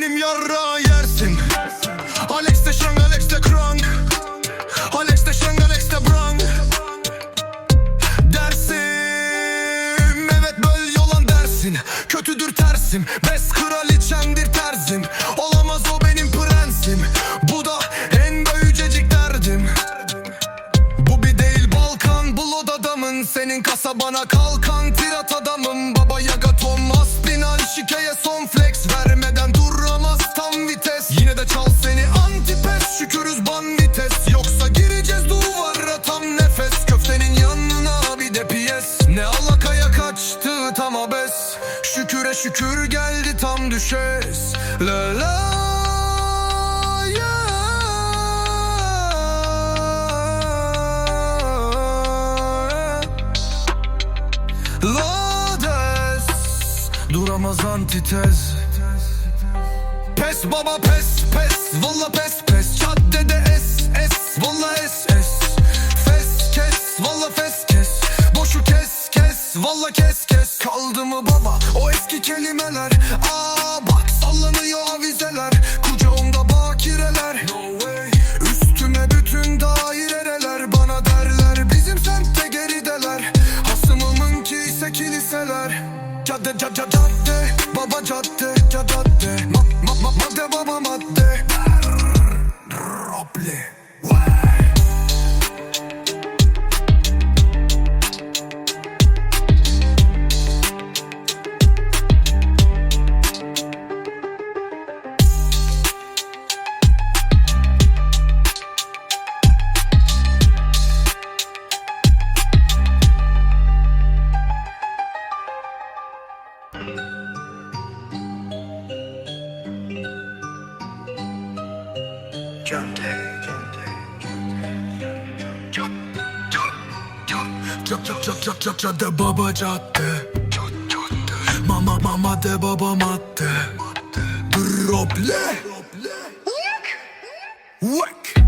benim yarra yersin. Alex de şang Alex de krank Alex de şang Alex de brang. Dersim Evet böl yolan dersin. Kötüdür tersim Bes kraliçemdir kaçtı tam abes. Şüküre şükür geldi tam düşes. La la ya Lades. Duramaz antitez Pes baba pes pes. Valla pes pes. Caddede es Kaldı mı baba? O eski kelimeler Aa bak sallanıyor avizeler. Kucağımda bakireler. No way. Üstüme bütün daireler. Bana derler bizim semtte gerideler. Hasımımınki ise kiliseler. Cadde cadde cadde Baba cadde cadde. Ma, ma, ma, Madde baba Cadde baba cadde Mama mama de baba madde Drople What?